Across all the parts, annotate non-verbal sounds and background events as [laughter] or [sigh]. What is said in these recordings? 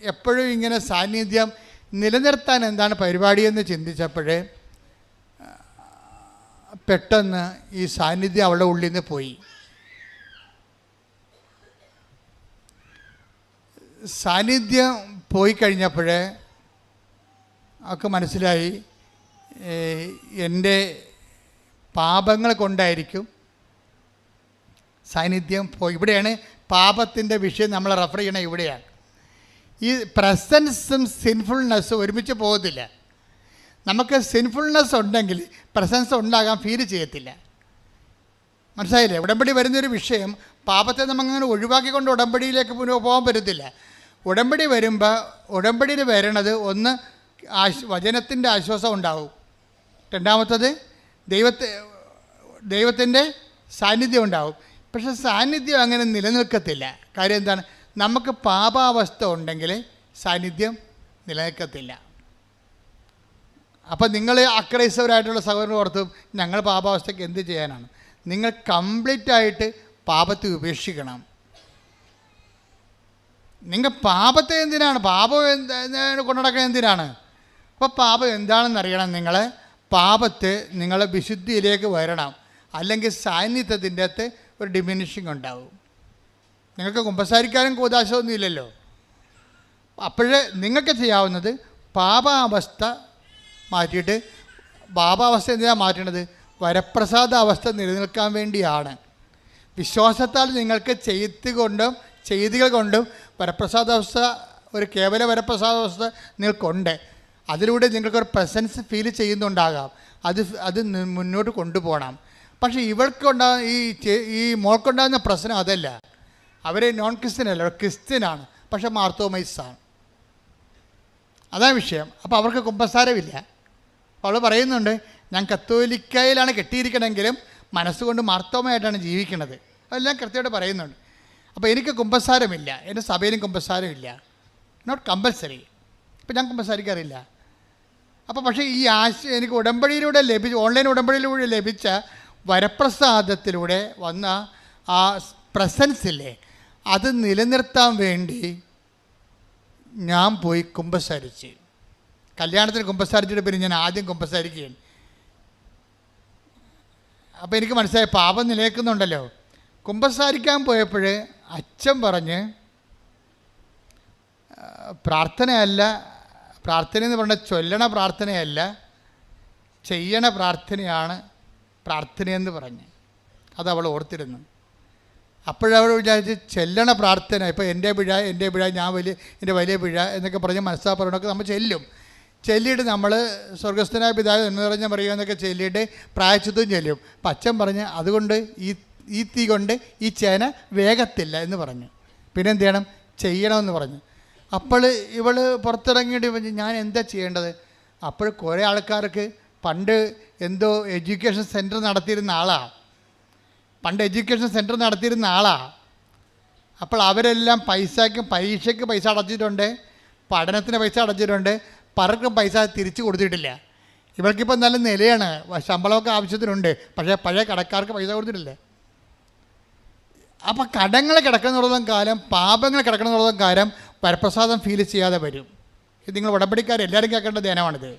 എപ്പോഴും ഇങ്ങനെ സാന്നിധ്യം നിലനിർത്താൻ എന്താണ് പരിപാടിയെന്ന് ചിന്തിച്ചപ്പോഴേ പെട്ടെന്ന് ഈ സാന്നിധ്യം അവളുടെ ഉള്ളിൽ നിന്ന് പോയി. സാന്നിധ്യം പോയി കഴിഞ്ഞപ്പോഴേ അവൾക്ക് മനസ്സിലായി എന്റെ പാപങ്ങൾ കൊണ്ടായിരിക്കും സാന്നിധ്യം പോയി. ഇവിടെയാണ് പാപത്തിന്റെ വിഷയം നമ്മൾ റെഫർ ചെയ്യണത് ഇവിടെയാണ്. ഈ പ്രസൻസും സിൻഫുൾനെസ്സും ഒരുമിച്ച് പോകത്തില്ല. നമുക്ക് സിൻഫുൾനെസ് ഉണ്ടെങ്കിൽ പ്രസൻസ് ഉണ്ടാകാൻ ഫീൽ ചെയ്യത്തില്ല. മനസ്സിലായില്ലേ? ഉടമ്പടി വരുന്നൊരു വിഷയം പാപത്തെ നമുക്കങ്ങനെ ഒഴിവാക്കിക്കൊണ്ട് ഉടമ്പടിയിലേക്ക് പോകാൻ പറ്റത്തില്ല. ഉടമ്പടി വരുമ്പോൾ ഉടമ്പടിയിൽ വരണത് ഒന്ന് ആശ് വചനത്തിന്റെ ആശ്വാസം ഉണ്ടാവും. രണ്ടാമത്തത് ദൈവത്തെ ദൈവത്തിന്റെ സാന്നിധ്യം ഉണ്ടാവും. പക്ഷെ സാന്നിധ്യം അങ്ങനെ നിലനിൽക്കത്തില്ല. കാര്യം എന്താണ്? നമുക്ക് പാപാവസ്ഥ ഉണ്ടെങ്കിൽ സാന്നിധ്യം നിലനിൽക്കത്തില്ല. അപ്പം നിങ്ങൾ അക്രൈസ്തവരായിട്ടുള്ള സഹോദരൻ ഓർത്തും ഞങ്ങൾ പാപാവസ്ഥയ്ക്ക് എന്ത് ചെയ്യാനാണ്? നിങ്ങൾ കംപ്ലീറ്റ് ആയിട്ട് പാപത്തെ ഉപേക്ഷിക്കണം. നിങ്ങൾ പാപത്തെ എന്തിനാണ്? പാപം കൊണ്ടുനടക്കാൻ എന്തിനാണ് അപ്പോൾ പാപം എന്താണെന്ന് അറിയണം നിങ്ങൾ പാപത്തെ നിങ്ങളെ വിശുദ്ധിയിലേക്ക് വരണം. അല്ലെങ്കിൽ സാന്നിധ്യത്തിന്റെ അകത്ത് ഒരു ഡിമിനിഷിങ് ഉണ്ടാവും. നിങ്ങൾക്ക് കുമ്പസാരിക്കാനും കൂതാശമൊന്നും ഇല്ലല്ലോ അപ്പോഴേ നിങ്ങൾക്ക് ചെയ്യാവുന്നത് പാപാവസ്ഥ മാറ്റിയിട്ട് പാപാവസ്ഥ എന്തിനാണ് മാറ്റണത്? വരപ്രസാദ അവസ്ഥ നിലനിൽക്കാൻ വേണ്ടിയാണ്. വിശ്വാസത്താൽ നിങ്ങൾക്ക് ചെയ്ത് കൊണ്ടും ചെയ്തികൾ കൊണ്ടും വരപ്രസാദാവസ്ഥ ഒരു കേവല വരപ്രസാദാവസ്ഥ നിങ്ങൾക്കുണ്ട്. അതിലൂടെ നിങ്ങൾക്കൊരു പ്രസൻസ് ഫീൽ ചെയ്യുന്നുണ്ടാകാം. അത് അത് മുന്നോട്ട് കൊണ്ടുപോകണം. പക്ഷേ ഇവർക്കുണ്ടാകുന്ന ഈ ഈ മോൾക്കുണ്ടാകുന്ന പ്രശ്നം അതല്ല. അവർ നോൺ ക്രിസ്ത്യൻ അല്ല ക്രിസ്ത്യനാണ്. പക്ഷേ മാർത്തോമൈസാണ്. അതാണ് വിഷയം. അപ്പോൾ അവർക്ക് കുമ്പസാരമില്ല. അവൾ പറയുന്നുണ്ട് ഞാൻ കത്തോലിക്കയിലാണ് കെട്ടിയിരിക്കണമെങ്കിലും മനസ്സുകൊണ്ട് മാർത്തോമയായിട്ടാണ് ജീവിക്കുന്നത്. അതെല്ലാം കൃത്യമായിട്ട് പറയുന്നുണ്ട്. അപ്പോൾ എനിക്ക് കുമ്പസാരമില്ല. എന്റെ സഭയിലും കുമ്പസാരമില്ല. നോട്ട് കമ്പൽസറി അപ്പോൾ ഞാൻ കുമ്പസാരിക്കാറില്ല. അപ്പോൾ പക്ഷേ ഈ ആശ എനിക്ക് ഉടമ്പടിയിലൂടെ ലഭിച്ച ഓൺലൈൻ ഉടമ്പടിയിലൂടെ ലഭിച്ച വരപ്രസാദത്തിലൂടെ വന്ന ആ പ്രസൻസ് ഇല്ലേ അത് നിലനിർത്താൻ വേണ്ടി ഞാൻ പോയി കുമ്പസാരിച്ച്. കല്യാണത്തിന് കുമ്പസാരിച്ചിട്ട് പിന്നെ ഞാൻ ആദ്യം കുമ്പസാരിക്കുകയാണ്. അപ്പോൾ എനിക്ക് മനസ്സിലായി പാപം നിലനിൽക്കുന്നുണ്ടല്ലോ. കുമ്പസാരിക്കാൻ പോയപ്പോൾ അച്ഛൻ പറഞ്ഞ് പ്രാർത്ഥനയല്ല പ്രാർത്ഥന എന്ന് പറഞ്ഞാൽ ചൊല്ലണ പ്രാർത്ഥനയല്ല ചെയ്യണ പ്രാർത്ഥനയാണ് പ്രാർത്ഥനയെന്ന് പറഞ്ഞ്. അത് അവൾ ഓർത്തിരുന്നു. അപ്പോഴവൾ വിചാരിച്ച് ചെല്ലണ പ്രാർത്ഥന ഇപ്പോൾ എന്റെ പിഴ എന്റെ പിഴ ഞാൻ വലിയ എന്റെ വലിയ പിഴ എന്നൊക്കെ പറഞ്ഞ് മനസ്സാപ്പറയണമൊക്കെ നമ്മൾ ചെല്ലും. ചെല്ലിയിട്ട് നമ്മൾ സ്വർഗസ്ഥനായ പിതാവ് എന്ന് പറഞ്ഞ പറയുക എന്നൊക്കെ ചെല്ലിയിട്ട് പ്രായച്ചിത്വം ചെല്ലും. അപ്പം അച്ഛൻ പറഞ്ഞ് അതുകൊണ്ട് ഈ ഈ തീ കൊണ്ട് ഈ ചേന വേഗത്തില്ല എന്ന് പറഞ്ഞു. പിന്നെ എന്ത് ചെയ്യണം? ചെയ്യണമെന്ന് പറഞ്ഞു. അപ്പോൾ ഇവൾ പുറത്തിറങ്ങിയിട്ട് ഞാൻ എന്താ ചെയ്യേണ്ടത്? അപ്പോൾ കുറേ ആൾക്കാർക്ക് പണ്ട് എന്തോ എഡ്യൂക്കേഷൻ സെന്റർ നടത്തിയിരുന്ന ആളാണ് പണ്ട് എഡ്യൂക്കേഷൻ സെന്റർ നടത്തിയിരുന്ന ആളാണ് അപ്പോൾ അവരെല്ലാം പൈസയ്ക്ക് പരീക്ഷയ്ക്ക് പൈസ അടച്ചിട്ടുണ്ട് പഠനത്തിന് പൈസ അടച്ചിട്ടുണ്ട് പലർക്കും പൈസ തിരിച്ചു കൊടുത്തിട്ടില്ല. ഇവർക്കിപ്പോൾ നല്ല നിലയാണ് ശമ്പളമൊക്കെ ആവശ്യത്തിനുണ്ട് പക്ഷേ പഴയ കടക്കാർക്ക് പൈസ കൊടുത്തിട്ടില്ല. അപ്പോൾ കടങ്ങൾ കിടക്കുന്നിടത്തോളം കാലം പാപങ്ങൾ കിടക്കുന്നിടത്തോളം കാലം വരപ്രസാദം ഫീൽ ചെയ്യാതെ വരും. ഇത് നിങ്ങൾ ഉടമ്പടിക്കാർ എല്ലാവരും കേൾക്കേണ്ട ധ്യാനമാണിത്.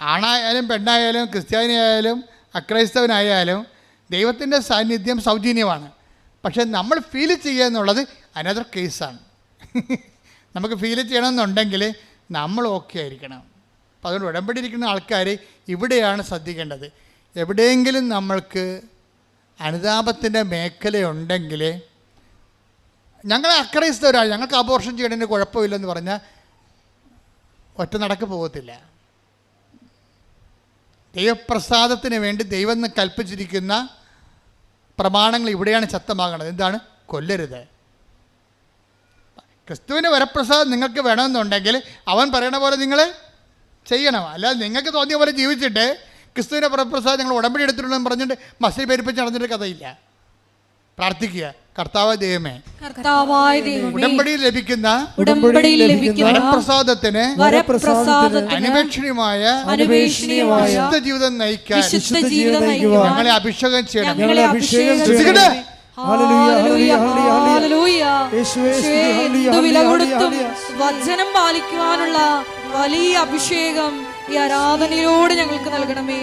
ആണായാലും പെണ്ണായാലും ക്രിസ്ത്യാനിയായാലും അക്രൈസ്തവനായാലും ദൈവത്തിന്റെ സാന്നിധ്യം സൗജന്യമാണ്. പക്ഷേ നമ്മൾ ഫീൽ ചെയ്യുക എന്നുള്ളത് അനദർ കേസാണ് [laughs] നമുക്ക് ഫീൽ ചെയ്യണമെന്നുണ്ടെങ്കിൽ നമ്മൾ ഓക്കെ ആയിരിക്കണം. അപ്പോൾ അതുകൊണ്ട് ഉടമ്പടി ഇരിക്കുന്ന ആൾക്കാർ ഇവിടെയാണ് ശ്രദ്ധിക്കേണ്ടത്. എവിടെയെങ്കിലും നമ്മൾക്ക് അനുതാപത്തിന്റെ മേഖലയുണ്ടെങ്കിൽ ഞങ്ങളെ അക്രൈസ്തവരാണ് ഞങ്ങൾക്ക് അബോർഷൻ ചെയ്യണതിന് കുഴപ്പമില്ലെന്ന് പറഞ്ഞാൽ ഒറ്റ നടക്ക് പോകത്തില്ല. ദൈവപ്രസാദത്തിന് വേണ്ടി ദൈവം കൽപ്പിച്ചിരിക്കുന്ന പ്രമാണങ്ങൾ ഇവിടെയാണ് ശക്തമാകണത്. എന്താണ്? കൊല്ലരുത്. ക്രിസ്തുവിന്റെ വരപ്രസാദം നിങ്ങൾക്ക് വേണമെന്നുണ്ടെങ്കിൽ അവൻ പറയണ പോലെ നിങ്ങൾ ചെയ്യണം. അല്ലാതെ നിങ്ങൾക്ക് തോന്നിയ പോലെ ജീവിച്ചിട്ട് ക്രിസ്തുവിന്റെ വരപ്രസാദം നിങ്ങൾ ഉടമ്പടി എടുത്തിട്ടുണ്ടെന്ന് പറഞ്ഞിട്ട് മസിൽ പെരുപ്പിച്ച് നടന്നിട്ട് കഥയില്ല. പ്രാർത്ഥിക്കുക. കർത്താവ് ദൈവമേ കർത്താവായ ദൈവമേ ഉടമ്പടിയിൽ ലഭിക്കുന്ന ഉടമ്പടിയിൽ ലഭിക്കുന്ന വരപ്രസാദത്തിന് വരപ്രസാദത്തിന് അനുപേക്ഷണീയമായ അനുപേക്ഷണീയമായ വിശുദ്ധ ജീവിതം നയിക്കാൻ വിശുദ്ധ ജീവിതം നയിക്കുവാൻ ഞങ്ങളെ അഭിഷേകം ചെയ്യണം. ഞങ്ങളെ അഭിഷേകം ശ്രദ്ധിക്കട്ടെ? ഹല്ലേലൂയ, ഹല്ലേലൂയ, ഹല്ലേലൂയ, ഹല്ലേലൂയ. യേശുവേ, യേശുവേ, ഹല്ലേലൂയ, വില കൊടുത്തും വചനം പാലിക്കുവാനുള്ള വലിയ അഭിഷേകം ഈ ആരാധനയോട് ഞങ്ങൾക്ക് നൽകണമേ.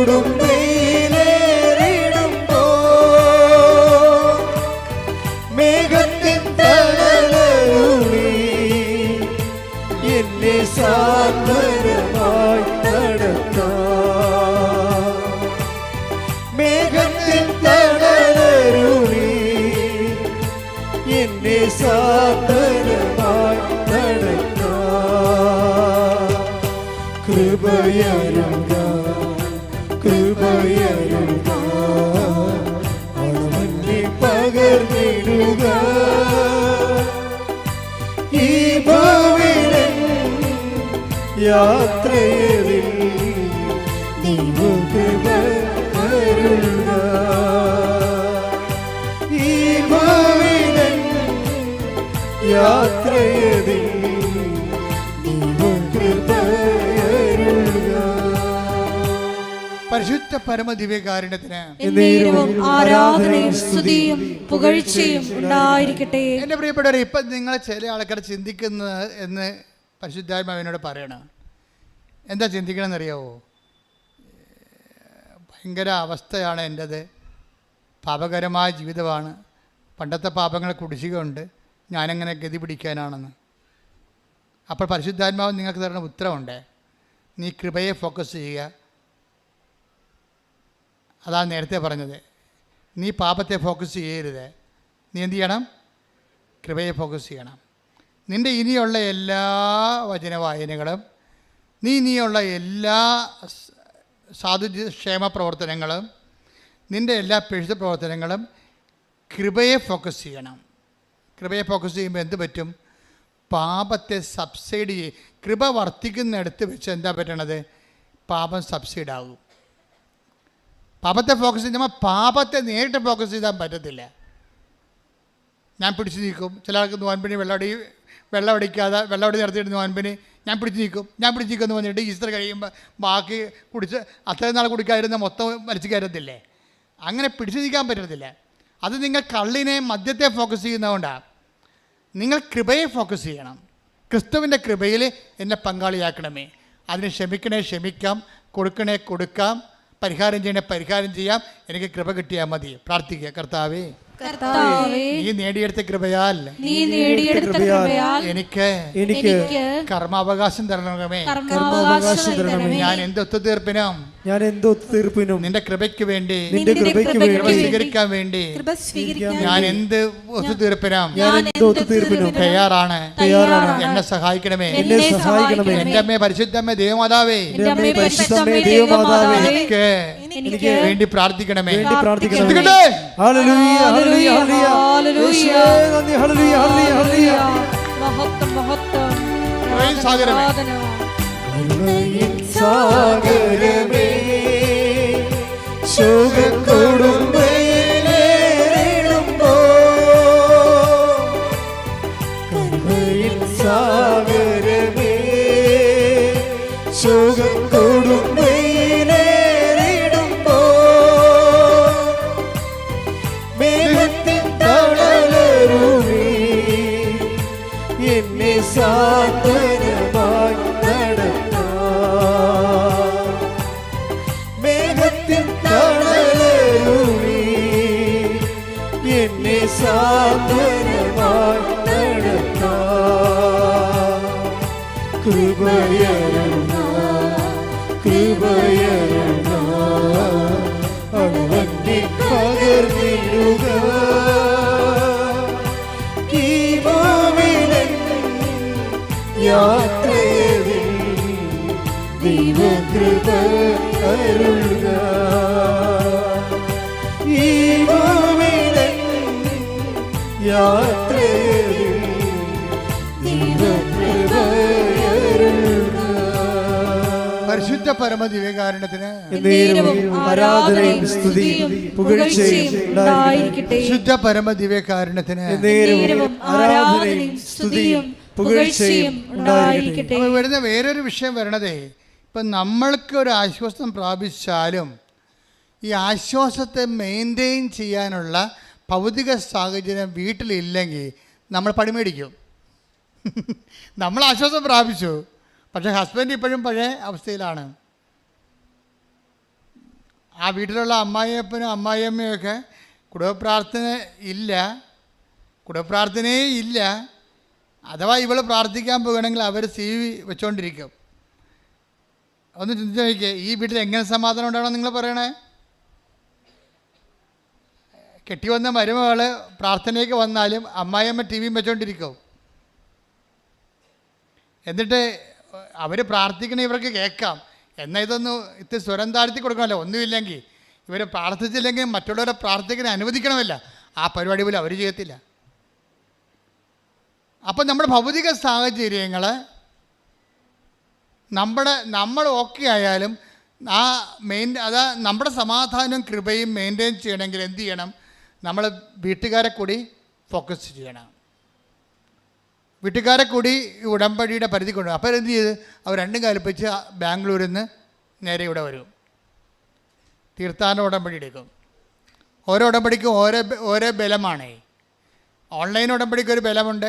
യാത്രയിൽ ദൈവകൃപ ഈ യാത്രയിൽ പരിശുദ്ധ പരമദിവ്യകാരുണ്യത്തിന് എന്നേരവും ആരാധനയും സ്തുതിയും പുകഴ്ചയും ഉണ്ടായിരിക്കട്ടെ. എന്റെ പ്രിയപ്പെട്ടവരെ ഇപ്പം നിങ്ങൾ ചില ആൾക്കാർ ചിന്തിക്കുന്നത് എന്ന് പരിശുദ്ധാത്മാവിനോട് പറയണം എന്താ ചിന്തിക്കണമെന്നറിയാവോ? ഭയങ്കര അവസ്ഥയാണ് എന്റേത്. പാപകരമായ ജീവിതമാണ്. പണ്ടത്തെ പാപങ്ങളെ കുടിശ്ശികയുണ്ട്. ഞാനെങ്ങനെ ഗതി പിടിക്കാനാണെന്ന്. അപ്പോൾ പരിശുദ്ധാത്മാവ് നിങ്ങൾക്ക് തരുന്ന ഉത്തരവുണ്ട്? നീ കൃപയെ ഫോക്കസ് ചെയ്യുക. അതാണ് നേരത്തെ പറഞ്ഞത്. നീ പാപത്തെ ഫോക്കസ് ചെയ്യരുത്. നീ എന്ത് ചെയ്യണം? കൃപയെ ഫോക്കസ് ചെയ്യണം. നിന്റെ ഇനിയുള്ള എല്ലാ വചന വായനകളും നീ നീയുള്ള എല്ലാ സാധു ക്ഷേമ പ്രവർത്തനങ്ങളും നിന്റെ എല്ലാ പിഴുത്ത പ്രവർത്തനങ്ങളും കൃപയെ ഫോക്കസ് ചെയ്യണം. കൃപയെ ഫോക്കസ് ചെയ്യുമ്പോൾ എന്ത് പറ്റും? പാപത്തെ സബ്സൈഡ് ചെയ്യും കൃപ വർദ്ധിക്കുന്നിടത്ത് വെച്ച് എന്താ പറ്റണത്? പാപം സബ്സൈഡ് ആകും പാപത്തെ ഫോക്കസ് ചെയ്യുമ്പോൾ പാപത്തെ നേരിട്ട് ഫോക്കസ് ചെയ്താൽ പറ്റത്തില്ല. ഞാൻ പിടിച്ചു നീക്കും. ചില ആൾക്ക് നോൻപിന് വെള്ളമടി വെള്ളം അടി നിർത്തിയിട്ട് നോൻപിന് ഞാൻ പിടിച്ച് നീക്കും ഞാൻ പിടിച്ച് നീക്കുമെന്ന് പറഞ്ഞിട്ട് ഈസ്റ്റർ കഴിയുമ്പോൾ ബാക്കി കുടിച്ച് അത്രയും നാൾ കുടിക്കാതിരുന്ന മൊത്തം വലിച്ചു കയറത്തില്ലേ അങ്ങനെ പിടിച്ചു നീക്കാൻ പറ്റത്തില്ല. അത് നിങ്ങൾ കള്ളിനെ മദ്യത്തെ ഫോക്കസ് ചെയ്യുന്നതുകൊണ്ടാണ് നിങ്ങൾ കൃപയെ ഫോക്കസ് ചെയ്യണം. ക്രിസ്തുവിന്റെ കൃപയിൽ എന്നെ പങ്കാളിയാക്കണമേ. അതിന് ക്ഷമിക്കണേ ക്ഷമിക്കാം. കൊടുക്കണേ കൊടുക്കാം. പരിഹാരം ചെയ്യണേ പരിഹാരം ചെയ്യാം. എനിക്ക് കൃപ കിട്ടിയാൽ മതി. പ്രാർത്ഥിക്കുക. കർത്താവേ. നീ നേടിയെടുത്ത കൃപയാൽ നീ നേടിയെടുത്ത കൃപയാൽ എനിക്ക് എനിക്ക് കർമാവകാശം തരണമേ. കർമാവകാശം തരണമേ. ഞാൻ എന്ത് ഒത്തുതീർപ്പിനും ഞാൻ എന്തോ തീർപ്പിനും നിന്റെ കൃപയ്ക്ക് വേണ്ടി നിന്റെ കൃപയ്ക്ക് കൃപ വേണ്ടി സ്വീകരിക്കാൻ വേണ്ടി ഞാൻ എന്ത് ഒത്തുതീർപ്പിനും? ഞാൻ എന്ത് തീർപ്പിനും തയ്യാറാണ്. തയ്യാറാണ്. എന്നെ സഹായിക്കണമേ. എന്നെ സഹായിക്കണമേ. എന്റെ അമ്മേ പരിശുദ്ധമ്മേ ദേവമാതാവേ എന്റെ അമ്മേ പരിശുദ്ധ ദൈവമാതാവേ, ദൈവമാതാവേ. എനിക്ക് എനിക്ക് വേണ്ടി പ്രാർത്ഥിക്കണമേ. വേണ്ടി പ്രാർത്ഥിക്കണമേ. Hallelujah hallelujah hallelujah. Hallelujah. Hallelujah hallelujah hallelujah. മഹത്വം മഹത്വം. പ്രൈസ് സാഗരമേ. ശോകം കരുണയിൻ പരമ ദിവ്യകാരണത്തിന് എന്നേരവും ആരാധനയും സ്തുതിയും പുകഴ്ചയും ഉണ്ടായിരിക്കട്ടെ. ശുദ്ധ പരമ ദിവ്യകാരണത്തിന് എന്നേരവും ആരാധനയും സ്തുതിയും പുകഴ്ചയും ഉണ്ടായിരിക്കട്ടെ. വരുന്ന വേറൊരു വിഷയം വരണതേ. ഇപ്പം നമ്മൾക്ക് ഒരു ആശ്വാസം പ്രാപിച്ചാലും ഈ ആശ്വാസത്തെ മെയിന്റെയിൻ ചെയ്യാനുള്ള ഭൗതിക സാഹചര്യം വീട്ടിലില്ലെങ്കിൽ നമ്മൾ പണിമേടിക്കും [laughs] നമ്മൾ ആശ്വാസം പ്രാപിച്ചു. പക്ഷേ ഹസ്ബൻഡ് ഇപ്പോഴും പഴയ അവസ്ഥയിലാണ്. ആ വീട്ടിലുള്ള അമ്മായിയപ്പനും അമ്മായിയമ്മയൊക്കെ കുടുംബപ്രാർത്ഥന ഇല്ല. കുടുംബപ്രാർത്ഥനയേ ഇല്ല. അഥവാ ഇവൾ പ്രാർത്ഥിക്കാൻ പോകുകയാണെങ്കിൽ അവർ സി വി വെച്ചുകൊണ്ടിരിക്കും ഒന്ന് ചിന്തിച്ച് നോക്കിയേ ഈ വീട്ടിൽ എങ്ങനെ സമാധാനം ഉണ്ടാവണം നിങ്ങൾ പറയണേ? കെട്ടി വന്ന മരുമകൾ പ്രാർത്ഥനയ്ക്ക് വന്നാലും അമ്മായിയമ്മ ടി വിയും വെച്ചുകൊണ്ടിരിക്കും എന്നിട്ട് അവർ പ്രാർത്ഥിക്കണ ഇവർക്ക് കേൾക്കാം. എന്നാൽ ഇതൊന്ന് ഇത്തിരി സ്വരം താഴ്ത്തി കൊടുക്കണമല്ലോ ഒന്നുമില്ലെങ്കിൽ ഇവർ പ്രാർത്ഥിച്ചില്ലെങ്കിൽ മറ്റുള്ളവരെ പ്രാർത്ഥിക്കാൻ അനുവദിക്കണമല്ല. ആ പരിപാടി പോലും അവർ ചെയ്യത്തില്ല. അപ്പം നമ്മുടെ ഭൗതിക സാഹചര്യങ്ങൾ നമ്മുടെ നമ്മൾ ഓക്കെ ആയാലും ആ മെയിൻ അതാ നമ്മുടെ സമാധാനവും കൃപയും മെയിന്റെയിൻ ചെയ്യണമെങ്കിൽ എന്ത് ചെയ്യണം? നമ്മൾ വീട്ടുകാരെ കൂടി ഫോക്കസ് ചെയ്യണം. വീട്ടുകാരെ കൂടി ഉടമ്പടിയുടെ പരിധി കൊണ്ടു അപ്പോൾ എന്ത് ചെയ്ത്? അവർ രണ്ടും കൽപ്പിച്ച് ബാംഗ്ലൂരിൽ നിന്ന് നേരെ ഇവിടെ വരും. തീർത്ഥാടന ഉടമ്പടി എടുക്കും ഓരോ ഉടമ്പടിക്കും ഓരോ ഓരോ ബലമാണ്. ഓൺലൈൻ ഉടമ്പടിക്ക് ഒരു ബലമുണ്ട്.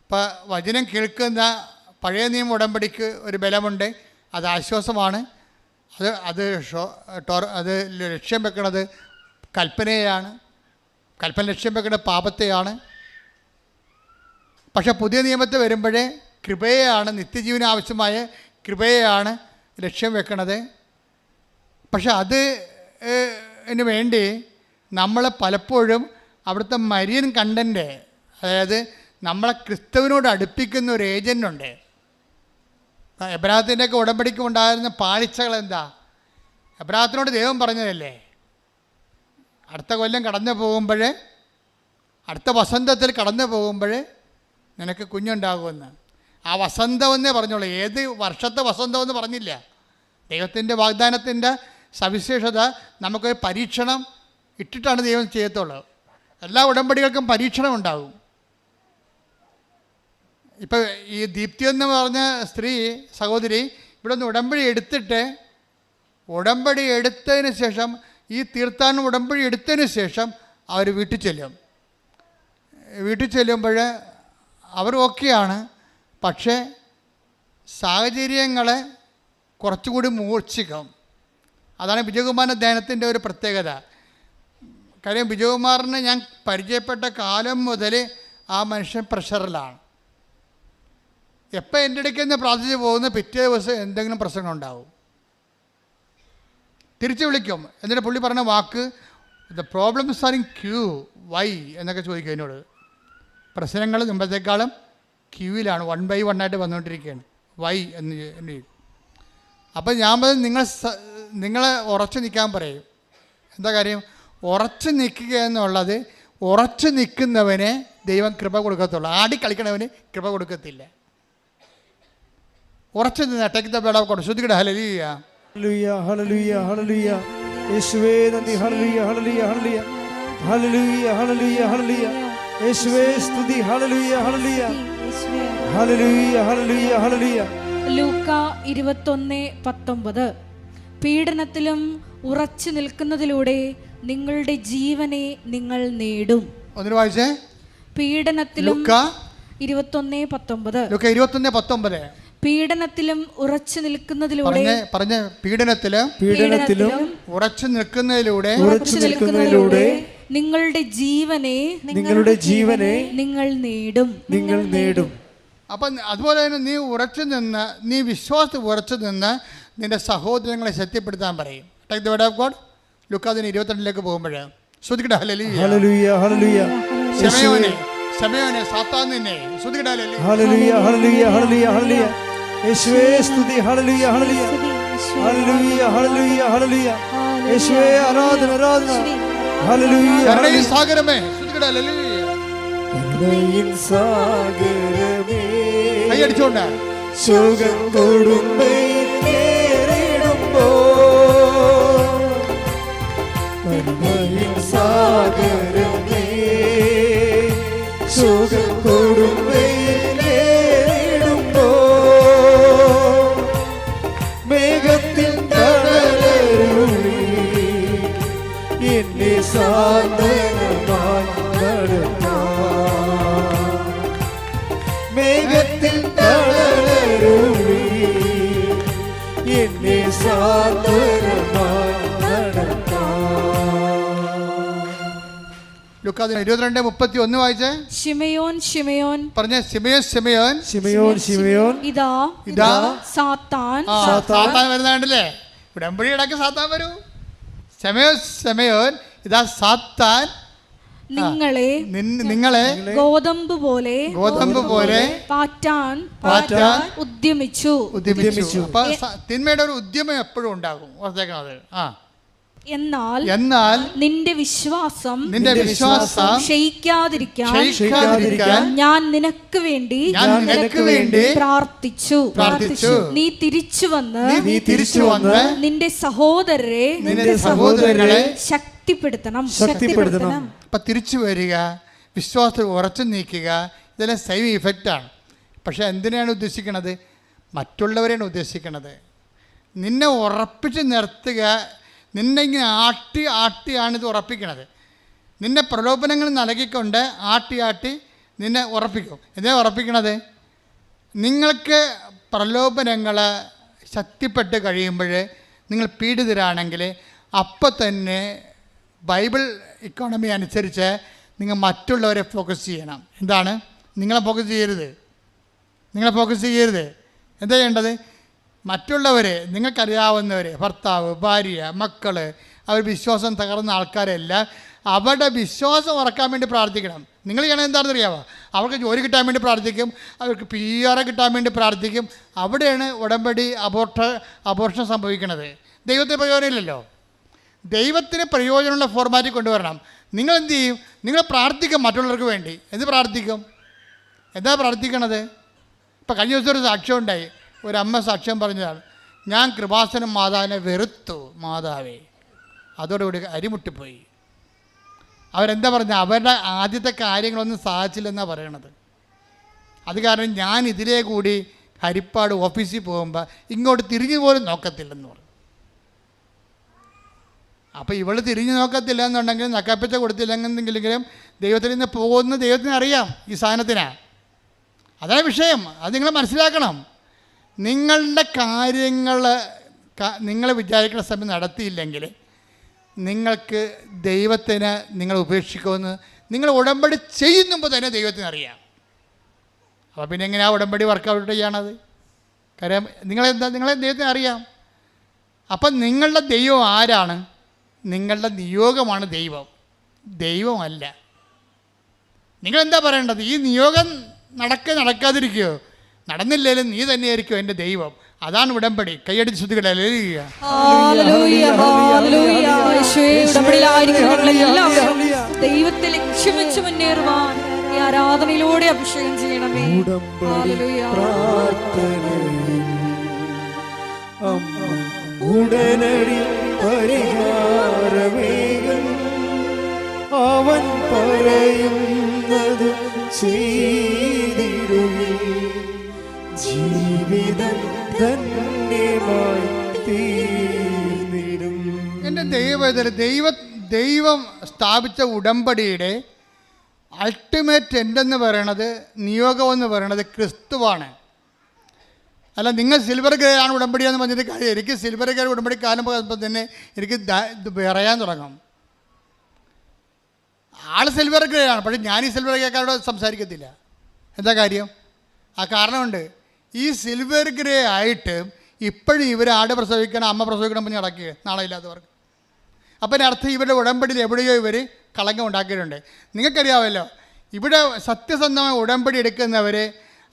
ഇപ്പം വചനം കേൾക്കുന്ന പഴയ നിയമ ഉടമ്പടിക്ക് ഒരു ബലമുണ്ട്. അത് ആശ്വാസമാണ്. അത് അത് അത് ലക്ഷ്യം വെക്കുന്നത് കൽപ്പനയാണ്. കൽപ്പന ലക്ഷ്യം വെക്കുന്നത് പാപത്തെയാണ്. പക്ഷെ പുതിയ നിയമത്തിൽ വരുമ്പോഴേ കൃപയെയാണ് നിത്യജീവന ആവശ്യമായ കൃപയെയാണ് ലക്ഷ്യം വെക്കണത്. പക്ഷെ അത് വേണ്ടി നമ്മൾ പലപ്പോഴും അവിടുത്തെ മരിയൻ കണ്ടന്റ് അതായത് നമ്മളെ ക്രിസ്തുവിനോട് അടുപ്പിക്കുന്ന ഒരു ഏജന്റുണ്ട്. എബ്രാഹത്തിന്റെയൊക്കെ ഉടമ്പടിക്ക് ഉണ്ടായിരുന്ന പാളിച്ചകൾ എന്താ? എബ്രാഹത്തിനോട് ദൈവം പറഞ്ഞതല്ലേ? അടുത്ത കൊല്ലം കടന്നു പോകുമ്പോൾ അടുത്ത വസന്തത്തിൽ കടന്നു പോകുമ്പോൾ നിനക്ക് കുഞ്ഞുണ്ടാകുമെന്ന്. ആ വസന്തമെന്നേ പറഞ്ഞോളൂ. ഏത് വർഷത്തെ വസന്തമെന്ന് പറഞ്ഞില്ല. ദൈവത്തിന്റെ വാഗ്ദാനത്തിന്റെ സവിശേഷത നമുക്ക് പരീക്ഷണം ഇട്ടിട്ടാണ് ദൈവം ചെയ്യത്തുള്ളത്. എല്ലാ ഉടമ്പടികൾക്കും പരീക്ഷണം ഉണ്ടാകും. ഇപ്പം ഈ ദീപ്തി എന്ന് പറഞ്ഞ സ്ത്രീ സഹോദരി ഇവിടെ നിന്ന് ഉടമ്പടി എടുത്തിട്ട് ഉടമ്പടി എടുത്തതിന് ശേഷം ഈ തീർത്ഥാടനം ഉടമ്പടി എടുത്തതിന് ശേഷം അവർ വീട്ടിൽ ചെല്ലും. വീട്ടിൽ ചെല്ലുമ്പോൾ അവർ ഓക്കെയാണ്. പക്ഷേ സാഹചര്യങ്ങളെ കുറച്ചുകൂടി മൂർച്ഛിക്കണം അതാണ് വിജയകുമാറിന്റെ ധ്യാനത്തിന്റെ ഒരു പ്രത്യേകത. കാര്യം വിജയകുമാറിനെ ഞാൻ പരിചയപ്പെട്ട കാലം മുതൽ ആ മനുഷ്യൻ പ്രഷറിലാണ്. എപ്പോൾ എന്റെ ഇടയ്ക്ക് നിന്ന് പ്രാർത്ഥിച്ച് പോകുന്ന പിറ്റേ ദിവസം എന്തെങ്കിലും പ്രശ്നം ഉണ്ടാവും. തിരിച്ചു വിളിക്കും. എന്നിട്ട് പുള്ളി പറഞ്ഞ വാക്ക് the problems are in queue why എന്നൊക്കെ ചോദിക്കും എന്നോട്. പ്രശ്നങ്ങൾ മുമ്പത്തേക്കാളും ക്യൂവിലാണ് വൺ ബൈ വൺ ആയിട്ട് വന്നുകൊണ്ടിരിക്കുകയാണ്. വൈ എന്ന് അപ്പോൾ ഞാൻ പറഞ്ഞു നിങ്ങൾ നിങ്ങളെ ഉറച്ചു നിൽക്കാൻ പറയും. എന്താ കാര്യം? ഉറച്ചു നിൽക്കുക എന്നുള്ളത് ഉറച്ചു നിൽക്കുന്നവന് ദൈവം കൃപ കൊടുക്കത്തുള്ളൂ. ആടി കളിക്കണവന് കൃപ കൊടുക്കത്തില്ല. ഉറച്ചു നിന്ന് take the word of God ശ്രുതികട hallelujah hallelujah hallelujah hallelujah യേശുവേ നന്ദി. ഹല്ലേലൂയ ഹല്ലേലൂയ ഹല്ലേലൂയ ഹല്ലേലൂയ യേശുവേ സ്തുതി. Hallelujah hallelujah. Hallelujah hallelujah hallelujah. ലൂക്ക ഇരുപത്തൊന്ന് പത്തൊമ്പത്. പീഡനത്തിലും ഉറച്ചു നിൽക്കുന്നതിലൂടെ നിങ്ങളുടെ ജീവനെ നിങ്ങൾ നേടും. ഒന്നിന് വായിച്ചേ. പീഡനത്തിലും ലുക്ക. ഇരുപത്തൊന്ന് പത്തൊമ്പത്. ലുക്ക ഇരുപത്തൊന്ന് പത്തൊമ്പത്. പീഡനത്തിലും ഉറച്ചു നിൽക്കുന്നതിലൂടെ പറഞ്ഞ പീഡനത്തിൽ പീഡനത്തിലും ഉറച്ചു നിൽക്കുന്നതിലൂടെ ഉറച്ചു നിൽക്കുന്നതിലൂടെ നിങ്ങളുടെ ജീവനെ നിങ്ങളുടെ ജീവനെ നിങ്ങൾ നേടും. നിങ്ങൾ നേടും. അപ്പം അതുപോലെ തന്നെ നീ ഉറച്ചു നിന്ന് നീ വിശ്വാസത്തിൽ ഉറച്ചു നിന്ന് നിന്റെ സഹോദരങ്ങളെ ശക്തിപ്പെടുത്താൻ പറയും. Take the word of God ലുക്കാതിന് ഇരുപത്തിരണ്ടിലേക്ക് പോകുമ്പോൾ ശ്രുതികട ഹലലി ഹല്ലേലൂയ ഹല്ലേലൂയ ശമയോനെ ശമയോനെ സാത്താനിന്നെ ശ്രുതികട hallelujah hallelujah hallelujah hallelujah hallelujah യേശുവേ സ്തുതി. Hallelujah hallelujah hallelujah hallelujah hallelujah യേശുവേ ആരാധന ആരാധന. സാഗരമേ. സാഗരമേ. കൈയടിച്ചോണ്ട. സുഖം കൊടുമ്പയിൽ കേറിടുമ്പോ സാഗരമേ. സുഖം ലുക്കാദിന് ഇരുപത്തിരണ്ട് മുപ്പത്തി ഒന്ന് വായിച്ചേ. ശിമയോൻ ശിമയോൻ. പറഞ്ഞ ശിമയോൻ ശിമയോൻ. ശിമയോൻ ശിമയോൻ ഇതാ ഇതാ. സാത്താൻ. സാത്താൻ. വരുന്നുണ്ടല്ലേ ഉടമ്പടി ഇടയ്ക്ക് സാത്താൻ വരൂ. ഇതാ സാത്താൻ. നിങ്ങളെ നിങ്ങളെ ഗോതമ്പ് പോലെ ഗോതമ്പ് പോലെ പാറ്റാൻ പാറ്റാൻ ഉദ്യമിച്ചു. ഉദ്യമിച്ചു. തിന്മയുടെ ഒരു ഉദ്യമം എപ്പോഴും ഉണ്ടാകും. ഓർത്തേക്കണത് ആ. എന്നാൽ എന്നാൽ നിന്റെ വിശ്വാസം നിന്റെ വിശ്വാസം ക്ഷയിക്കാതിരിക്കാൻ ക്ഷയിക്കാതിരിക്കാൻ ഞാൻ നിനക്ക് വേണ്ടി ഞാൻ നിനക്ക് വേണ്ടി പ്രാർത്ഥിച്ചു. പ്രാർത്ഥിച്ചു. നീ തിരിച്ചു വന്ന് നീ തിരിച്ചു വന്ന് നിന്റെ സഹോദരരെ നിന്റെ സഹോദരരെ ശക്തിപ്പെടുത്തണം. ശക്തിപ്പെടുത്തണം. അപ്പൊ തിരിച്ചു വരിക വിശ്വാസത്തിൽ ഉറച്ചു നീക്കുക ഇതെല്ലാം സെയിം ഇഫക്റ്റാണ് പക്ഷെ എന്തിനാണ് ഉദ്ദേശിക്കുന്നത് മറ്റുള്ളവരെയാണ് ഉദ്ദേശിക്കുന്നത് നിന്നെ ഉറപ്പിച്ച് നിർത്തുക നിന്നെ ഇങ്ങനെ ആട്ടി ആട്ടിയാണ് ഇത് ഉറപ്പിക്കുന്നത് നിന്നെ പ്രലോഭനങ്ങൾ നൽകിക്കൊണ്ട് ആട്ടി ആട്ടി നിന്നെ ഉറപ്പിക്കും. എന്തിനാ ഉറപ്പിക്കണത്? നിങ്ങൾക്ക് പ്രലോഭനങ്ങൾ ശക്തിപ്പെട്ട് കഴിയുമ്പോൾ നിങ്ങൾ പീഡിതരാണെങ്കിൽ അപ്പം തന്നെ ബൈബിൾ ഇക്കോണമി അനുസരിച്ച് നിങ്ങൾ മറ്റുള്ളവരെ ഫോക്കസ് ചെയ്യണം. എന്താണ്? നിങ്ങളെ ഫോക്കസ് ചെയ്യരുത്. നിങ്ങളെ ഫോക്കസ് ചെയ്യരുത്. എന്താ ചെയ്യേണ്ടത്? മറ്റുള്ളവരെ നിങ്ങൾക്കറിയാവുന്നവരെ ഭർത്താവ് ഭാര്യ മക്കൾ അവർ വിശ്വാസം തകർന്ന ആൾക്കാരെല്ലാം. അവരുടെ വിശ്വാസം ഉറക്കാൻ വേണ്ടി പ്രാർത്ഥിക്കണം. നിങ്ങൾ ചെയ്യണത് എന്താണെന്ന് അറിയാമോ അവർക്ക് ജോലി കിട്ടാൻ വേണ്ടി പ്രാർത്ഥിക്കും അവർക്ക് പി ആർ കിട്ടാൻ വേണ്ടി പ്രാർത്ഥിക്കും. അവിടെയാണ് ഉടമ്പടി അബോർട്ട അബോർഷൻ സംഭവിക്കുന്നത്. ദൈവത്തിന് പ്രയോജനമില്ലല്ലോ. ദൈവത്തിന് പ്രയോജനമുള്ള ഫോർമാറ്റിൽ കൊണ്ടുവരണം. നിങ്ങൾ എന്ത് ചെയ്യും? നിങ്ങൾ പ്രാർത്ഥിക്കും മറ്റുള്ളവർക്ക് വേണ്ടി. എന്ത് പ്രാർത്ഥിക്കും? എന്താ പ്രാർത്ഥിക്കണത്? ഇപ്പം കഴിഞ്ഞ ദിവസം ഒരു സാക്ഷ്യം ഉണ്ടായി. ഒരു അമ്മ സാക്ഷ്യം പറഞ്ഞതാണ് ഞാൻ കൃപാസനം മാതാവിനെ വെറുത്തു മാതാവേ. അതോടുകൂടി അരിമുട്ടിപ്പോയി. അവരെന്താ പറഞ്ഞ അവരുടെ ആദ്യത്തെ കാര്യങ്ങളൊന്നും സാധിച്ചില്ലെന്നാണ് പറയണത്. അത് കാരണം ഞാൻ ഇതിലേ കൂടി ഹരിപ്പാട് ഓഫീസിൽ പോകുമ്പോൾ ഇങ്ങോട്ട് തിരിഞ്ഞു പോലും നോക്കത്തില്ലെന്ന് പറഞ്ഞു. അപ്പോൾ ഇവൾ തിരിഞ്ഞു നോക്കത്തില്ല എന്നുണ്ടെങ്കിൽ നക്കാപ്പച്ച കൊടുത്തില്ലെന്നെങ്കിലും ദൈവത്തിൽ നിന്ന് പോകുന്ന ദൈവത്തിന് അറിയാം ഈ സാധനത്തിനാണ് അതാണ് വിഷയം. അത് നിങ്ങൾ മനസ്സിലാക്കണം. നിങ്ങളുടെ കാര്യങ്ങൾ നിങ്ങൾ വിചാരിക്കുന്ന സമയം നടത്തിയില്ലെങ്കിൽ നിങ്ങൾക്ക് ദൈവത്തിന് നിങ്ങൾ ഉപേക്ഷിക്കുമെന്ന് നിങ്ങൾ ഉടമ്പടി ചെയ്യുന്നുമ്പോൾ തന്നെ ദൈവത്തിന് അറിയാം. അപ്പോൾ പിന്നെ എങ്ങനെയാണ് ഉടമ്പടി വർക്കൗട്ട് ചെയ്യണത്? കാര്യം നിങ്ങളെന്താ നിങ്ങളെ ദൈവത്തിന് അറിയാം. അപ്പം നിങ്ങളുടെ ദൈവം ആരാണ്? നിങ്ങളുടെ നിയോഗമാണ് ദൈവം. ദൈവമല്ല. നിങ്ങളെന്താ പറയേണ്ടത്? ഈ നിയോഗം നടക്കുക നടക്കാതിരിക്കുകയോ നടന്നില്ലേലും നീ തന്നെയായിരിക്കും എന്റെ ദൈവം. അതാണ് ഉടമ്പടി. കൈയടിച്ച് ശ്രുതികളെ ലക്ഷ്യം വെച്ച് മുന്നേറുവാൻ ഈ ആരാധനയിലൂടെ അഭിഷേകം ചെയ്യണമേ. ഉടനടി പരിഹാരമേകും. അവൻ പറയുന്നത് ചെയ്തിടുകയും ജീവിതം ധന്യമായി ദൈവവേദന ദൈവ ദൈവം സ്ഥാപിച്ച ഉടമ്പടിയുടെ അൾട്ടിമേറ്റ് എൻഡെന്ന് പറയണത് നിയോഗം എന്ന് പറയണത് ക്രിസ്തുവാണ്. അല്ല നിങ്ങൾ സിൽവർ ഗ്രേ ആണ് ഉടമ്പടി എന്ന് പറഞ്ഞിട്ട് കാര്യം എനിക്ക് സിൽവർ ഗ്രേ ഉടമ്പടി കാലം പോകുമ്പോൾ തന്നെ എനിക്ക് പറയാൻ തുടങ്ങും. ആൾ സിൽവർ ഗ്രേ ആണ് പക്ഷേ ഞാൻ ഈ സിൽവർ ഗ്രേക്കാരോട് സംസാരിക്കത്തില്ല. എന്താ കാര്യം? ആ കാരണമുണ്ട്. ഈ സിൽവർ ഗ്രേ ആയിട്ട് ഇപ്പോഴും ഇവർ ആട് പ്രസവിക്കണം അമ്മ പ്രസവിക്കണം പിന്നെ നടക്കുക നാളെ ഇല്ലാത്തവർക്ക് അപ്പം അർത്ഥം ഇവരുടെ ഉടമ്പടിയിൽ എവിടെയോ ഇവർ കളങ്കം ഉണ്ടാക്കിയിട്ടുണ്ട്. നിങ്ങൾക്കറിയാമല്ലോ ഇവിടെ സത്യസന്ധമായ ഉടമ്പടി എടുക്കുന്നവർ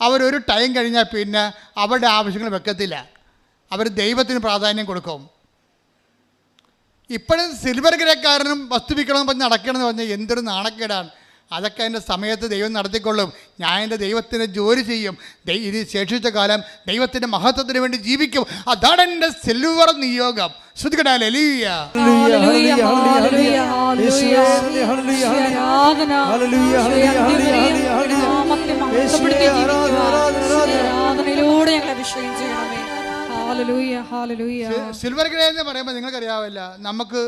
അവരൊരു ടൈം കഴിഞ്ഞാൽ പിന്നെ അവരുടെ ആവശ്യങ്ങൾ വെക്കത്തില്ല. അവർ ദൈവത്തിന് പ്രാധാന്യം കൊടുക്കും. ഇപ്പോഴും സിൽവർ ഗ്രേക്കാരനും വസ്തുവിക്കണം പറഞ്ഞ് നടക്കണമെന്ന് പറഞ്ഞാൽ എന്തൊരു നാണക്കേടാണ്. അതൊക്കെ എന്റെ സമയത്ത് ദൈവം നടത്തിക്കൊള്ളും. ഞാൻ എന്റെ ദൈവത്തിന് ജോലി ചെയ്യും. ദൈ- ഇത് ശേഷിച്ച കാലം ദൈവത്തിന്റെ മഹത്വത്തിന് വേണ്ടി ജീവിക്കും. അതാണ് എന്റെ സിൽവർ നിയോഗം. ആരാധനയിലൂടെ ഞങ്ങൾ അഭിഷേകം ചെയ്യണമേ ഹാലലൂയ ഹാലലൂയ സിൽവർ ഗ്രേ എന്ന് പറയുമ്പോൾ നിങ്ങൾക്കറിയാവില്ല നമുക്ക്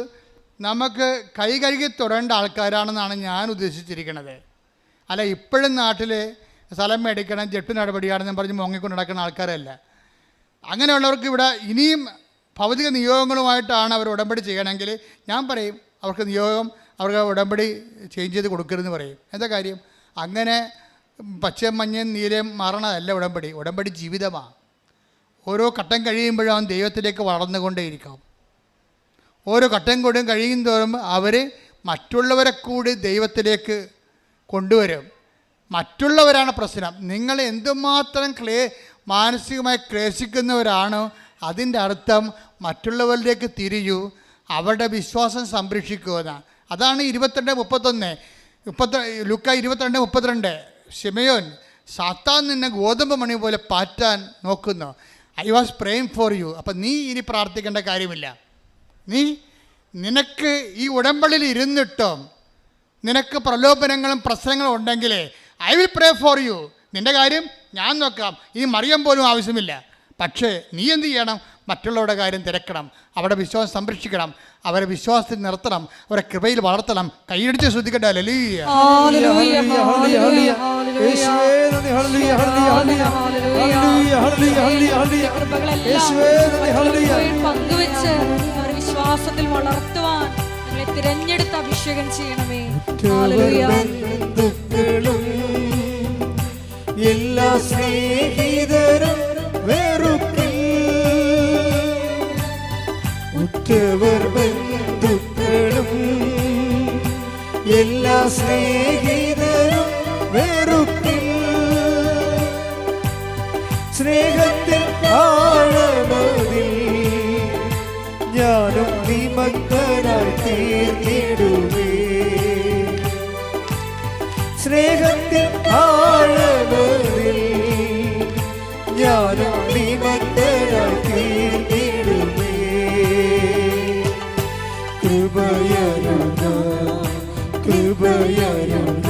നമുക്ക് കൈ കഴുകി തൊടേണ്ട ആൾക്കാരാണെന്നാണ് ഞാൻ ഉദ്ദേശിച്ചിരിക്കുന്നത് അല്ല ഇപ്പോഴും നാട്ടിൽ സ്ഥലം മേടിക്കണം ജെട്ടു നടപടിയാണെന്ന് പറഞ്ഞ് മുങ്ങിക്കൊണ്ട് നടക്കുന്ന ആൾക്കാരല്ല. അങ്ങനെയുള്ളവർക്ക് ഇവിടെ ഇനിയും ഭൗതിക നിയോഗങ്ങളുമായിട്ടാണ് അവർ ഉടമ്പടി ചെയ്യണമെങ്കിൽ ഞാൻ പറയും അവർക്ക് നിയോഗം അവർക്ക് ഉടമ്പടി ചേഞ്ച് ചെയ്ത് കൊടുക്കരുതെന്ന് പറയും. എന്താ കാര്യം? അങ്ങനെ പച്ചയും മഞ്ഞയും നീലയും മാറണതല്ല ഉടമ്പടി. ഉടമ്പടി ജീവിതമാണ് ഓരോ ഘട്ടം കഴിയുമ്പോഴും അവൻ ദൈവത്തിലേക്ക് വളർന്നുകൊണ്ടേയിരിക്കും. ഓരോ ഘട്ടം കൂടും കഴിയും തോറും അവർ മറ്റുള്ളവരെ കൂടി ദൈവത്തിലേക്ക് കൊണ്ടുവരും. മറ്റുള്ളവരാണ് പ്രശ്നം. നിങ്ങൾ എന്തുമാത്രം ക്ലേ മാനസികമായി ക്ലേശിക്കുന്നവരാണോ അതിന്റെ അർത്ഥം മറ്റുള്ളവരിലേക്ക് തിരിയൂ അവരുടെ വിശ്വാസം സംരക്ഷിക്കുക അതാണ് ഇരുപത്തിരണ്ട് മുപ്പത്തൊന്ന്. മുപ്പത്തി ലുക്ക ഇരുപത്തിരണ്ട് മുപ്പത്തിരണ്ട്. ഷിമയോൻ സാത്താൻ നിന്നെ ഗോതമ്പ് മണി പോലെ പാറ്റാൻ നോക്കുന്നു. I was praying for you. അപ്പം നീ ഇനി പ്രാർത്ഥിക്കേണ്ട കാര്യമില്ല. നീ നിനക്ക് ഈ ഉടമ്പടിയിൽ ഇരുന്നിട്ടും നിനക്ക് പ്രലോഭനങ്ങളും പ്രശ്നങ്ങളും ഉണ്ടെങ്കിൽ I will pray for you നിന്റെ കാര്യം ഞാൻ നോക്കാം. ഈ മറിയം പോലും ആവശ്യമില്ല. പക്ഷേ നീ എന്ത് ചെയ്യണം? മറ്റുള്ളവരുടെ കാര്യം തിരക്കണം. അവരുടെ വിശ്വാസം സംരക്ഷിക്കണം. അവരെ വിശ്വാസത്തിൽ നിർത്തണം. അവരെ കൃപയിൽ വളർത്തണം. കൈയടിച്ച് ശ്രദ്ധിക്കട്ടെ. ലലീയ ഹല്ലേലൂയ ഹല്ലേലൂയ, ഹല്ലേലൂയ. ഹല്ലേലൂയ യേശുവേ ഹല്ലേലൂയ, hallelujah, hallelujah. Hallelujah, hallelujah, hallelujah, ഹല്ലേലൂയ. കൃപകളെല്ലാം യേശുവേ ഹല്ലേലൂയ. പങ്കുവെച്ച് വിശ്വാസത്തിൽ വളർത്തുവാൻ ഞങ്ങളെ തിരഞ്ഞെടുത്ത് അഭിഷേകം ചെയ്യണമേ. എല്ലാ സ്നേഹിതരും വെറുക്കിൽ ഉറ്റവർ ബന്ധുക്കളും എല്ലാ സ്നേഹിതരും വെറുപ്പിൽ. സ്നേഹത്തിൽ ആഴമതിൽ തീർന്നിടുവേ സ്നേഹത്തിൽ ആഴമതിൽ ഞാനും നിമഗ്നായി തീർന്നിടുവേ കൃപയരുക കൃപയരുക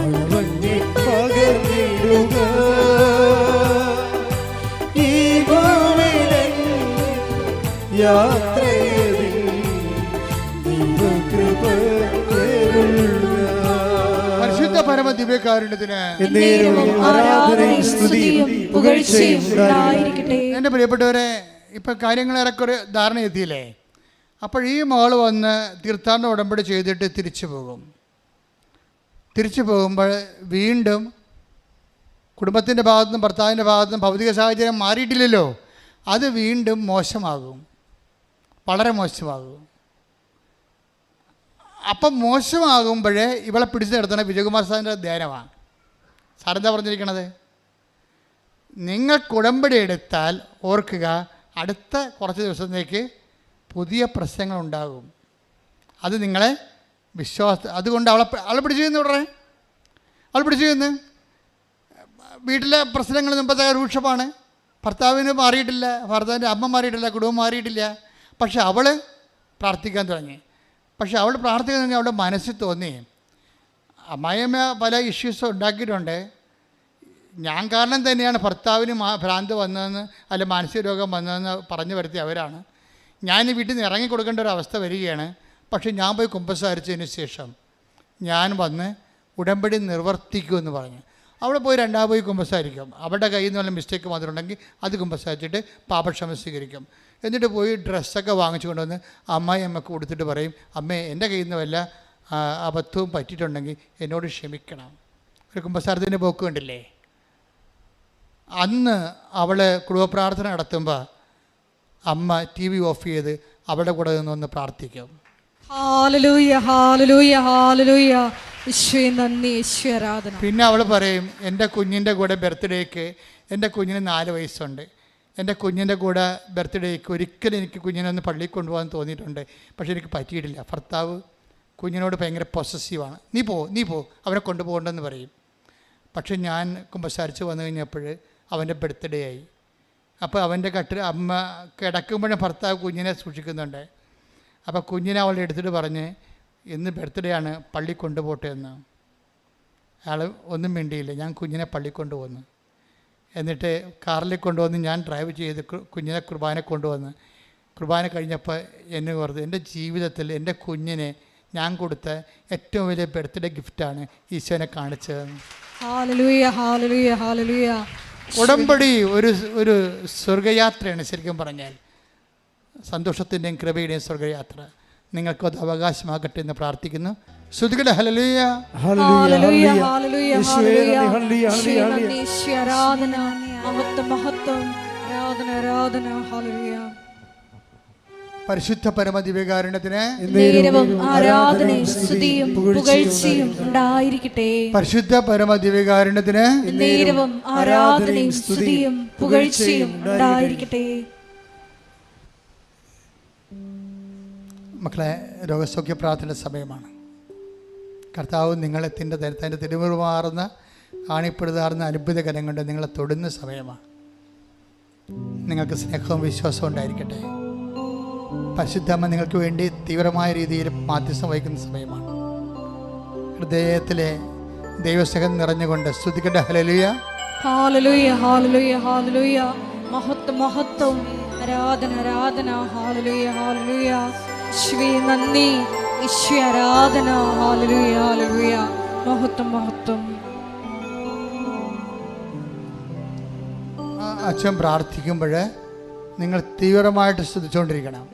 അളവന്നെ പകർന്നിടുക. ഈ ഭൂമിയിലെൻ യാത്രയിൽ ദിവ്യകാരുണ്യത്തിന് ആരാധനയും സ്തുതിയും പുകഴ്ചയും ഉണ്ടായിരിക്കട്ടെ. എന്റെ പ്രിയപ്പെട്ടവരെ ഇപ്പം കാര്യങ്ങൾ ഏറെക്കുറെ ധാരണ എത്തിയില്ലേ അപ്പോൾ ഈ മോൾ വന്ന് തീർത്ഥാടന ഉടമ്പടി ചെയ്തിട്ട് തിരിച്ചു പോകും. തിരിച്ചു പോകുമ്പോൾ വീണ്ടും കുടുംബത്തിന്റെ ഭാഗത്തുനിന്നും ഭർത്താവിന്റെ ഭാഗത്തുനിന്നും ഭൗതിക സാഹചര്യം മാറിയിട്ടില്ലല്ലോ. അത് വീണ്ടും മോശമാകും. വളരെ മോശമാകും. അപ്പം മോശമാകുമ്പോഴേ ഇവളെ പിടിച്ചു നിർത്തണേ വിജയകുമാർ സാറിന്റെ ധ്യാനമാണ് സാറെന്താ പറഞ്ഞിരിക്കണത്? നിങ്ങൾ കുടമ്പടി എടുത്താൽ ഓർക്കുക അടുത്ത കുറച്ച് ദിവസത്തേക്ക് പുതിയ പ്രശ്നങ്ങൾ ഉണ്ടാകും അത് നിങ്ങളെ വിശ്വാസ അതുകൊണ്ട് അവളെ അവളെ പിടിച്ചു ചെയ്യുന്നു ഉടനെ അവൾ ചെയ്യുന്നു വീട്ടിലെ പ്രശ്നങ്ങൾ മുമ്പത്തെ രൂക്ഷമാണ്. ഭർത്താവിന് മാറിയിട്ടില്ല ഭർത്താവിന്റെ അമ്മ മാറിയിട്ടില്ല കുടുംബം മാറിയിട്ടില്ല. പക്ഷെ അവൾ പ്രാർത്ഥിക്കാൻ തുടങ്ങി. പക്ഷെ അവൾ പ്രാർത്ഥിക്കാൻ തുടങ്ങി അവളുടെ മനസ്സിൽ തോന്നി അമ്മായിയമ്മ പല ഇഷ്യൂസും ഉണ്ടാക്കിയിട്ടുണ്ട്. ഞാൻ കാരണം തന്നെയാണ് ഭർത്താവിന് ഭ്രാന്ത് വന്നതെന്ന് അല്ല മാനസിക രോഗം വന്നതെന്ന് പറഞ്ഞു വരുത്തിയ അവരാണ്. ഞാൻ വീട്ടിൽ നിന്ന് ഇറങ്ങി കൊടുക്കേണ്ട ഒരു അവസ്ഥ വരികയാണ്. പക്ഷേ ഞാൻ പോയി കുമ്പസാരിച്ചതിന് ശേഷം ഞാൻ വന്ന് ഉടമ്പടി നിർവർത്തിക്കുമെന്ന് പറഞ്ഞു. അവിടെ പോയി രണ്ടാം പോയി കുമ്പസാരിക്കും. അവരുടെ കയ്യിൽ നിന്ന് വല്ല മിസ്റ്റേക്ക് മാത്രം ഉണ്ടെങ്കിൽ അത് കുമ്പസാരിച്ചിട്ട് പാപക്ഷമ സ്വീകരിക്കും. എന്നിട്ട് പോയി ഡ്രസ്സൊക്കെ വാങ്ങിച്ചു കൊണ്ടുവന്ന് അമ്മായി അമ്മയ്ക്ക് കൊടുത്തിട്ട് പറയും അമ്മേ എന്റെ കയ്യിൽ നിന്ന് വല്ല അബദ്ധവും പറ്റിയിട്ടുണ്ടെങ്കിൽ എന്നോട് ക്ഷമിക്കണം. ഒരു കുമ്പസാരത്തിന്റെ പോക്ക് കണ്ടില്ലേ? അന്ന് അവൾ കുടുംബപ്രാർത്ഥന നടത്തുമ്പോൾ അമ്മ ടി വി ഓഫ് ചെയ്ത് അവളുടെ കൂടെ നിന്നൊന്ന് പ്രാർത്ഥിക്കും. ഹാലലൂയ ഹാലലൂയ ഹാലലൂയ. പിന്നെ അവൾ പറയും എന്റെ കുഞ്ഞിന്റെ കൂടെ ബർത്ത്ഡേക്ക് എന്റെ കുഞ്ഞിന് നാല് വയസ്സുണ്ട്. എന്റെ കുഞ്ഞിന്റെ കൂടെ ബർത്ത്ഡേക്ക് ഒരിക്കലും എനിക്ക് കുഞ്ഞിനെ ഒന്ന് പള്ളിയിൽ കൊണ്ടുപോകാൻ തോന്നിയിട്ടുണ്ട്. പക്ഷേ എനിക്ക് പറ്റിയിട്ടില്ല. ഭർത്താവ് കുഞ്ഞിനോട് ഭയങ്കര പൊസസീവാണ് നീ പോ നീ പോ അവനെ കൊണ്ടുപോകണ്ടെന്ന് പറയും. പക്ഷെ ഞാൻ കുമ്പസാരിച്ച് വന്നു കഴിഞ്ഞപ്പോൾ അവന്റെ ബർത്ത്ഡേ ആയി. അപ്പോൾ അവന്റെ കട്ടിൽ അമ്മ കിടക്കുമ്പോഴും ഭർത്താവ് കുഞ്ഞിനെ സൂക്ഷിക്കുന്നുണ്ട്. അപ്പോൾ കുഞ്ഞിനെ അവൾ എടുത്തിട്ട് പറഞ്ഞ് ഇന്ന് ബർത്ത്ഡേ ആണ് പള്ളി കൊണ്ടുപോട്ടെ എന്ന്. അയാൾ ഒന്നും മിണ്ടിയില്ല. ഞാൻ കുഞ്ഞിനെ പള്ളി കൊണ്ടുവന്നു. എന്നിട്ട് കാറിൽ കൊണ്ടുവന്ന് ഞാൻ ഡ്രൈവ് ചെയ്ത് കുഞ്ഞിനെ കുർബാന കൊണ്ടുവന്ന്. കുർബാന കഴിഞ്ഞപ്പോൾ എന്നെ ഓർത്ത് എന്റെ ജീവിതത്തിൽ എന്റെ കുഞ്ഞിനെ ഞാൻ കൊടുത്ത ഏറ്റവും വലിയ ബർത്ത്ഡേ ഗിഫ്റ്റാണ് ഈശോനെ കാണിച്ചത്. ഉടമ്പടി ഒരു ഒരു സ്വർഗയാത്രയാണ് ശരിക്കും പറഞ്ഞാൽ. സന്തോഷത്തിന്റെയും കൃപയുടെയും സ്വർഗയാത്ര. നിങ്ങൾക്കത് അവകാശമാകട്ടെ എന്ന് പ്രാർത്ഥിക്കുന്നു. ശ്രുതികളുടെ ഹലലുയ ഹല്ലേലൂയ, ഹല്ലേലൂയ, യേശുവേ ഹല്ലേലൂയ. ഹല്ലേലൂയ, യേശുവേ ഹല്ലേലൂയ. നന്ദി, യേശുവേ ആരാധന മഹത്വം മഹത്വം. ആരാധന ആരാധന ഹല്ലേലൂയ. പരിശുദ്ധ പരമദിവ്യകാരുണ്യത്തിന് നേരവും ആരാധനയും സ്തുതിയും പുകഴ്ചയും ഉണ്ടായിരിക്കട്ടെ. പരിശുദ്ധ പരമദിവ്യകാരുണ്യത്തിന് നേരവും ആരാധനയും സ്തുതിയും പുകഴ്ചയും ഉണ്ടായിരിക്കട്ടെ. മക്കളെ രോഗസൗഖ്യ പ്രാർത്ഥന സമയമാണ്. കർത്താവ് നിങ്ങളെ തിന്റെ തന്റെ തിരുമുറുമാറുന്ന കാണിപ്പെടുതാറുന്ന അത്ഭുതകരം കൊണ്ട് നിങ്ങളെ തൊടുന്ന സമയമാണ്. നിങ്ങൾക്ക് സ്നേഹവും വിശ്വാസവും ഉണ്ടായിരിക്കട്ടെ. പരിശുദ്ധമ്മ നിങ്ങൾക്ക് വേണ്ടി തീവ്രമായ രീതിയിൽ മാധ്യസ്ഥം വഹിക്കുന്ന സമയമാണ്. ഹൃദയത്തിലെ ദൈവസ്നേഹം നിറഞ്ഞുകൊണ്ട് സ്തുതിക്കട്ടെ. ഹലലുയ ഹാലലുയ ഹാലലുയ ഹാലലുയ മഹത്വം മഹത്വം. ആരാധന ആരാധന. ഹാലലുയ ഹാലലുയ ശ്രീ നന്ദി. ഈശ്വ ആരാധന. മഹത്വം മഹത്വം. അച്ഛൻ പ്രാർത്ഥിക്കുമ്പോൾ നിങ്ങൾ തീവ്രമായിട്ട് ശ്രദ്ധിച്ചുകൊണ്ടിരിക്കണം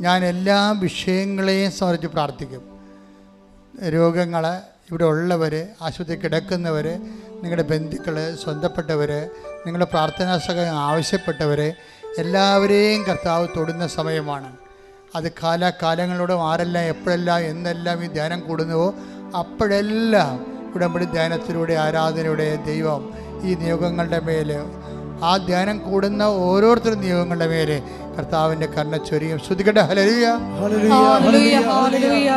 ഞാൻ എല്ലാ വിഷയങ്ങളെയും സംബന്ധിച്ച് പ്രാർത്ഥിക്കും. രോഗങ്ങൾ ഇവിടെ ഉള്ളവർ ആശുപത്രി കിടക്കുന്നവർ നിങ്ങളുടെ ബന്ധുക്കൾ സ്വന്തപ്പെട്ടവർ നിങ്ങളുടെ പ്രാർത്ഥനാ സഹായം ആവശ്യപ്പെട്ടവർ എല്ലാവരെയും കർത്താവ് തൊടുന്ന സമയമാണ്. അത് കാലാകാലങ്ങളോട് ആരെല്ലാം എപ്പോഴെല്ലാം എന്നെല്ലാം ഈ ധ്യാനം കൂടുന്നുവോ അപ്പോഴെല്ലാം ഉടമ്പടി ധ്യാനത്തിലൂടെ ആരാധനയുടെ ദൈവം ഈ നിയോഗങ്ങളുടെ മേൽ ആ ധ്യാനം കൂടുന്ന ഓരോരുത്തരും നിയോഗങ്ങളുടെ മേലെ കർത്താവിന്റെ കർണ ചൊരിയും. ശ്രുതികട്ടെ ഹലരിയ ഹലരിയ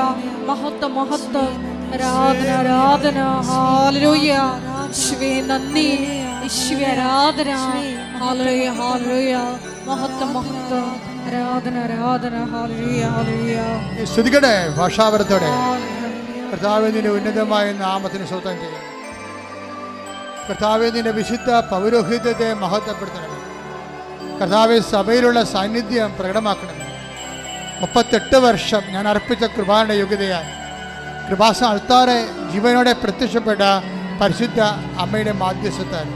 മഹത്വം മഹത്വം. ആരാധന ആരാധന. ഹാലലുയ ഈശ്വേ നന്ദി. ഈശ്വ ആരാധന. ഹാലലുയ ഹാലലുയ മഹത്വം മഹത്വം. ശ്രുതികട്ടെ ഭാഷാപരത്തോടെ. കർത്താവിന്റെ ഉന്നതമായ നാമത്തിന് സ്വന്തം ചെയ്യണം കർത്താവിന്റെ വിശുദ്ധ പൗരോഹിത്യത്തെ മഹത്വപ്പെടുത്തണം കർത്താവ് സഭയിലുള്ള സാന്നിധ്യം പ്രകടമാക്കണം മുപ്പത്തെട്ട് വർഷം ഞാൻ അർപ്പിച്ച കൃപാന്റെ യോഗ്യതയാൽ കൃപാസ അൾത്താറെ ജീവനോടെ പ്രത്യക്ഷപ്പെട്ട പരിശുദ്ധ അമ്മയുടെ മാധ്യസ്ഥത്താൽ.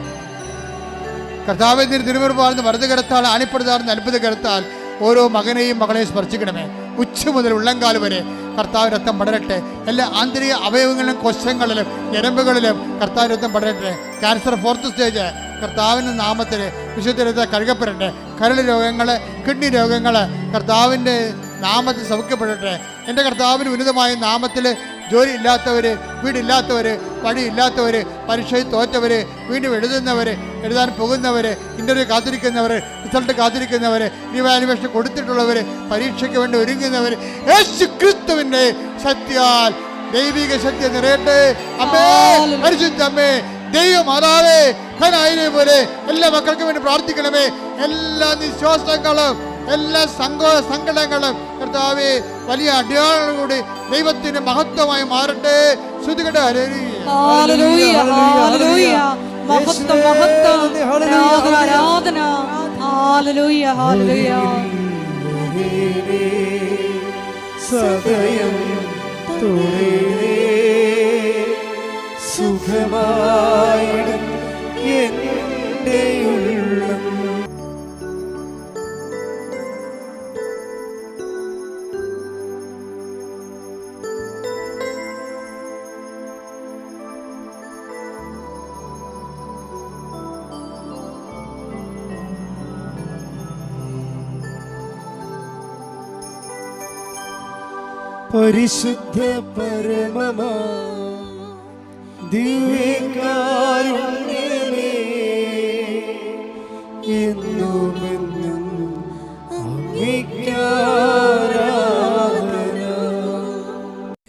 കർത്താവിന്റെ തിരുമുറുപാർന്ന് വലത് ആനിപ്പെടുത്താർന്ന് അത്ഭുതകരത്താൽ അത്ഭുത കരത്താൽ ഓരോ മകനെയും മകളെയും സ്പർശിക്കണമേ. ഉച്ച മുതൽ ഉള്ളങ്കാൽ വരെ കർത്താവ് രക്തം പടരട്ടെ. എല്ലാ ആന്തരിക അവയവങ്ങളിലും കൊശങ്ങളിലും ഞരമ്പുകളിലും കർത്താവ് രക്തം പടരട്ടെ. ക്യാൻസർ ഫോർത്ത് സ്റ്റേജ് കർത്താവിന്റെ നാമത്തിൽ വിശുദ്ധരത്തെ കഴുകപ്പെടട്ടെ. കരൾ രോഗങ്ങൾ കിഡ്നി രോഗങ്ങൾ കർത്താവിന്റെ നാമത്തിൽ സൗഖ്യപ്പെടട്ടെ. എന്റെ കർത്താവിന് ഉന്നതമായ നാമത്തിൽ ജോലി ഇല്ലാത്തവർ വീടില്ലാത്തവർ വഴിയില്ലാത്തവർ പരീക്ഷയിൽ തോറ്റവർ വീണ്ടും എഴുതുന്നവർ എഴുതാൻ പോകുന്നവർ ഇന്റർവ്യൂ കാത്തിരിക്കുന്നവർ റിസൾട്ട് കാത്തിരിക്കുന്നവർ റിവാലുവേഷൻ കൊടുത്തിട്ടുള്ളവർ പരീക്ഷയ്ക്ക് വേണ്ടി ഒരുങ്ങുന്നവർ യേശു ക്രിസ്തുവിന്റെ ശക്തിയാൽ ദൈവിക ശക്തി നിറയട്ടെ. അമ്മേ പരിശുദ്ധ അമ്മേ ദൈവ മാതാവേ ഖനായിനെ പോലെ എല്ലാ മക്കൾക്കും വേണ്ടി പ്രാർത്ഥിക്കണമേ. എല്ലാ നിശ്വാസങ്ങളും എല്ലാ സങ്കോ സങ്കടങ്ങളും കർത്താവേ വലിയ അടയാളങ്ങളോട് ദൈവത്തിന് മഹത്വമായി മാറട്ടെ. ശ്രുതികട മഹത്വം മഹത്വം. ആരാധന ആരാധന. ഹാലലൂയ ഹാലലൂയ സദയം തുറേ സുഖമായിടും എന്റെ പരിശുദ്ധ പരമമാ. ദിവ്യകാരുണ്യമേ എന്നുമേ